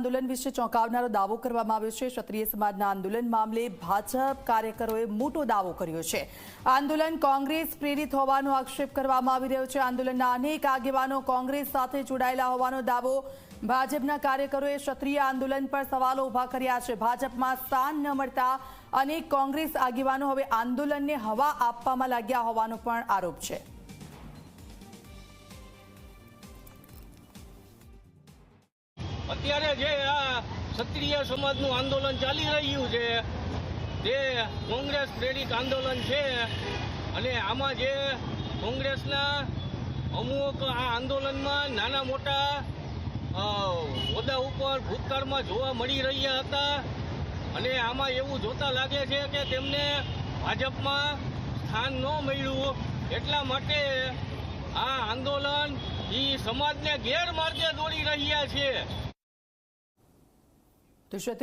આંદોલન વિશે ચોંકાવનારો દાવો કરવામાં આવ્યો છે. ક્ષત્રિય સમાજના આંદોલન મામલે ભાજપ કાર્યકરોએ મોટો દાવો કર્યો છે. આંદોલન કોંગ્રેસ પ્રેરિત હોવાનો આક્ષેપ કરવામાં આવી રહ્યો છે. આંદોલનના અનેક આગેવાનો કોંગ્રેસ સાથે જોડાયેલા હોવાનો દાવો ભાજપના કાર્યકરોએ ક્ષત્રિય આંદોલન પર સવાલો ઊભા કર્યા છે. ભાજપમાં સ્થાન ન મળતા અનેક કોંગ્રેસ આગેવાનો હવે આંદોલનને હવા આપવામાં લાગ્યા હોવાનો પણ આરોપ છે. અત્યારે જે આ ક્ષત્રિય સમાજનું આંદોલન ચાલી રહ્યું છે, જે કોંગ્રેસ પ્રેરિત આંદોલન છે, અને આમાં જે કોંગ્રેસના અમુક આ આંદોલનમાં નાના મોટા હોદ્દા ઉપર ભૂતકાળમાં જોવા મળી રહ્યા હતા, અને આમાં એવું જોતા લાગે છે કે તેમને ભાજપમાં સ્થાન ન મળ્યું. એટલા માટે આ આંદોલન એ સમાજને ગેરમાર્ગે દોરી રહ્યા છે. તો ક્ષત્રિય